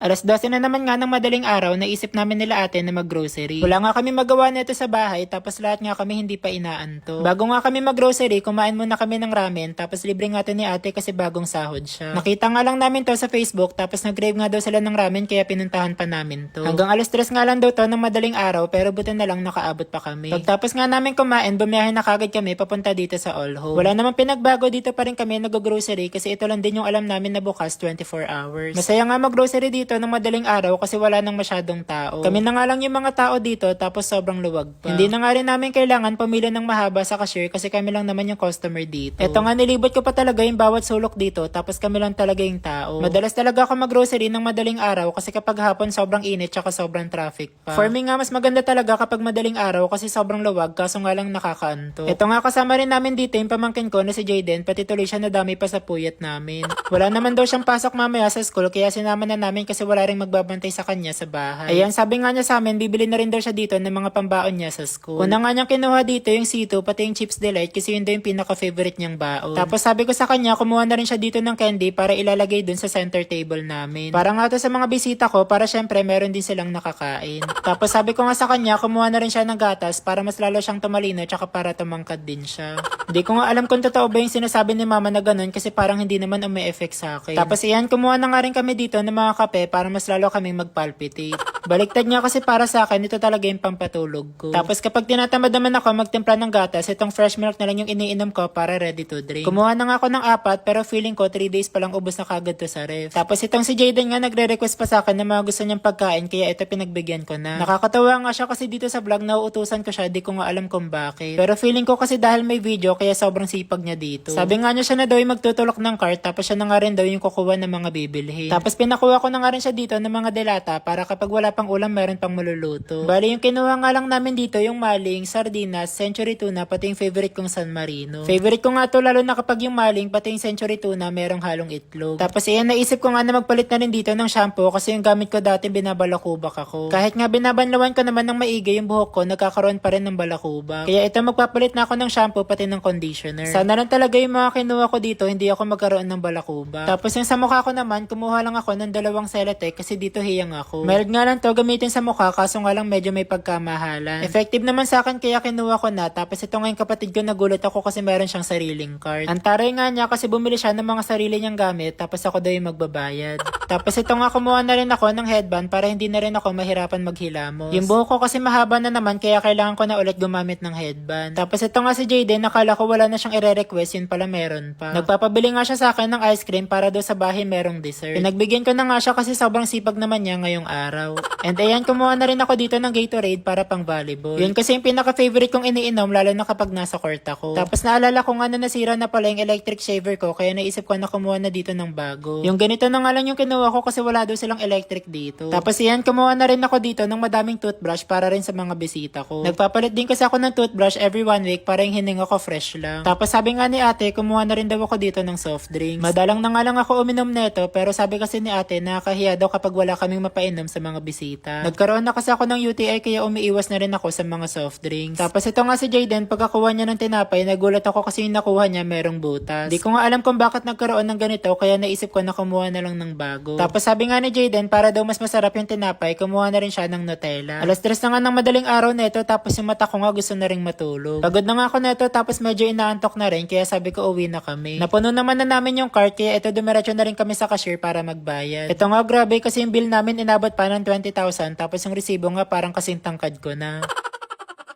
Alas 12 na naman nga ng madaling araw, naisip namin nila ate na mag-grocery. Wala nga kami magawa nito sa bahay, tapos lahat nga kami hindi pa inaanto. Bago nga kami mag-grocery, kumain muna kami ng ramen, tapos libre nga to ni ate kasi bagong sahod siya. Nakita nga lang namin to sa Facebook, tapos nag-grave nga daw sila ng ramen kaya pinuntahan pa namin to. Hanggang alas 3 nga lang daw to ng madaling araw, pero buti na lang nakaabot pa kami. Pagtapos nga namin kumain, bumiyahe na kagad kami papunta dito sa All Home. Wala namang pinagbago dito pa rin kami nag-grocery kasi ito lang din yung alam namin na bukas 24 hours. Masaya nga mag-grocery dito ng madaling araw kasi wala nang masyadong tao. Kami na nga lang yung mga tao dito tapos sobrang luwag pa. Hindi na nga rin namin kailangan pumili ng mahaba sa cashier kasi kami lang naman yung customer dito. Ito nga nilibot ko pa talaga yung bawat sulok dito tapos kami lang talaga yung tao. Madalas talaga ako mag-grocery ng madaling araw kasi kapag hapon sobrang init tsaka sobrang traffic pa. For me nga mas maganda talaga kapag madaling araw kasi sobrang luwag kaso nga lang nakakaanto. Ito nga kasama rin namin dito yung pamangkin ko na si Jayden pati tuloy siya nadami pa sa puyat namin. Wala naman daw siyang pasok mamaya sa school kaya sinama na namin kasi wala rin magbabantay sa kanya sa bahay. Ayan, sabi nga niya sa amin, bibili na rin daw siya dito ng mga pambaon niya sa school. Una nga niyang kinuha dito yung sito, pati yung chips delight kasi yun daw yung pinaka-favorite niyang baon. Tapos sabi ko sa kanya, kumuha na rin siya dito ng candy para ilalagay dun sa center table namin. Para nga to sa mga bisita ko, para syempre meron din silang nakakain. Tapos sabi ko nga sa kanya, kumuha na rin siya ng gatas para mas lalo siyang tumalino tsaka para tumangkad din siya. Hindi ko nga alam kung totoo ba yung sinasabi ni mama na ganun kasi parang hindi naman umi-effect sa akin. Tapos iyan, kumuha na nga rin kami dito ng mga kape para mas lalo kaming magpalpitate. Baliktad niya kasi para sa akin, ito talaga yung pampatulog ko. Tapos kapag tinatamad naman ako magtimpla ng gatas, itong fresh milk na lang yung iniinom ko para ready to drink. Kumuha na nga ako ng apat pero feeling ko 3 days pa lang ubos na kagad to sa ref. Tapos itong si Jaden nga nagre-request pa sa akin na mga gusto niyang pagkain kaya ito pinagbigyan ko na. Nakakatawa nga siya kasi dito sa vlog nauutusan ko siya, di ko nga alam kung bakit. Pero feeling ko kasi dahil may video kaya sobrang sipag niya dito. Sabi nga niya siya na daw yung magtutulok ng cart tapos siya na nga rin daw yung kukuha ng mga bibilhin. Tapos pinakuha ko na nga rin siya dito ng mga delata para kapag wala pang ulam meron pang maluluto. Bali yung kinuha nga lang namin dito yung maling, sardinas, century tuna, pati yung favorite kong San Marino. Favorite ko nga to lalo na kapag yung maling, pati yung century tuna merong halong itlog. Tapos iyan naisip ko nga na magpalit na rin dito ng shampoo kasi yung gamit ko dati binabalakubak ako. Kahit nga binabanlawan ko naman ng maigi yung buhok ko, nagkakaroon pa rin ng balakubak. Kaya ito magpapalit na ako ng shampoo pati ng conditioner. Sana lang talaga yung mga kinuha ko dito, hindi ako magkaroon ng balakubak. Tapos yung sa mukha ko naman, kumuha lang ako ng dalawang Celotex kasi dito hiyang ako. Mild nga lang to gamitin sa mukha kaso nga lang medyo may pagkamahalan. Effective naman sa akin kaya kinuha ko na. Tapos ito nga yung kapatid ko nagulat ako kasi meron siyang sariling card. Ang taray nga niya kasi bumili siya ng mga sarili niyang gamit tapos ako daw yung magbabayad. tapos ito nga kumuha na rin ako ng headband para hindi na rin ako mahirapan maghilamos. Yung buhok ko kasi mahaba na naman kaya kailangan ko na ulit gumamit ng headband. Tapos ito nga si Jayden, nakala ko wala na siyang ire-request, yun pala meron pa. Nagpapabili nga siya sa akin ng ice cream para daw sa bahay merong dessert. Pinagbigyan ko na nga siya kasi sobrang sipag naman niya ngayong araw. And ayan, kumuha na rin ako dito ng Gatorade para pang volleyball. Yun kasi yung pinaka-favorite kong iniinom lalo na kapag nasa court ako. Tapos naalala ko nga na nasira na pala yung electric shaver ko kaya naisip ko na kumuha na dito ng bago. Yung ganito na nga lang yung kinuha ko kasi wala daw silang electric dito. Tapos yan, kumuha na rin ako dito ng madaming toothbrush para rin sa mga bisita ko. Nagpapalit din kasi ako ng toothbrush every one week para yung hininga ko fresh lang. Tapos sabi nga ni ate, kumuha na rin daw ako dito ng soft drinks. Madalang na nga lang ako uminom neto pero sabi kasi ni ate nakakahiya daw kapag wala kaming mapainom sa mga bisita. Nagkaroon na kasi ako ng UTI kaya umiiwas na rin ako sa mga soft drinks. Tapos ito nga si Jayden, pagkakuha niya ng tinapay, nagulat ako kasi yung nakuha niya merong butas. Di ko nga alam kung bakit nagkaroon ng ganito kaya naisip ko na kumuha na lang ng bago. Tapos sabi nga ni Jayden, para daw mas masarap yung tinapay, kumuha na rin siya ng Nutella. Alas tres na nga ng madaling araw neto tapos yung mata ko nga gusto na ring matulog. Pagod na nga ako neto tapos medyo inaantok na rin kaya sabi ko uwi na kami. Napuno naman na namin yung cart kaya ito dumiretso na rin kami sa cashier para magbayad. Ito nga grabe kasi yung bill namin inabot pa ng 20,000 tapos yung resibo nga parang kasing tangkad ko na.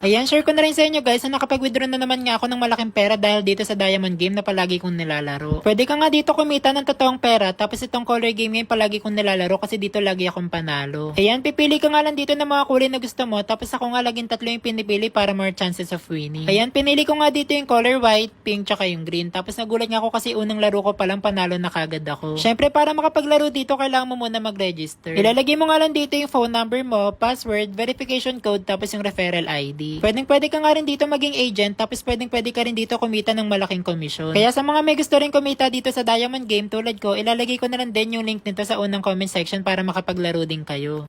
Ayan, share ko na rin sa inyo guys na nakapag-withdraw na naman nga ako ng malaking pera dahil dito sa Diamond Game na palagi kong nilalaro. Pwede ka nga dito kumita ng totoong pera tapos itong color game ngayon palagi kong nilalaro kasi dito lagi akong panalo. Ayan, pipili ka nga lang dito ng mga kulay na gusto mo tapos ako nga laging tatlo yung pinipili para more chances of winning. Ayan, pinili ko nga dito yung color white, pink, tsaka yung green. Tapos nagulat nga ako kasi unang laro ko palang panalo na kagad ako. Syempre para makapaglaro dito kailangan mo muna mag-register. Ilalagay mo nga lang dito yung phone number mo, password, verification code, tapos yung referral ID. Pwedeng pwede ka nga rin dito maging agent tapos pwedeng pwede ka rin dito kumita ng malaking komisyon. Kaya sa mga may gusto rin kumita dito sa Diamond Game tulad ko, ilalagay ko na lang din yung link nito sa unang comment section para makapaglaro din kayo.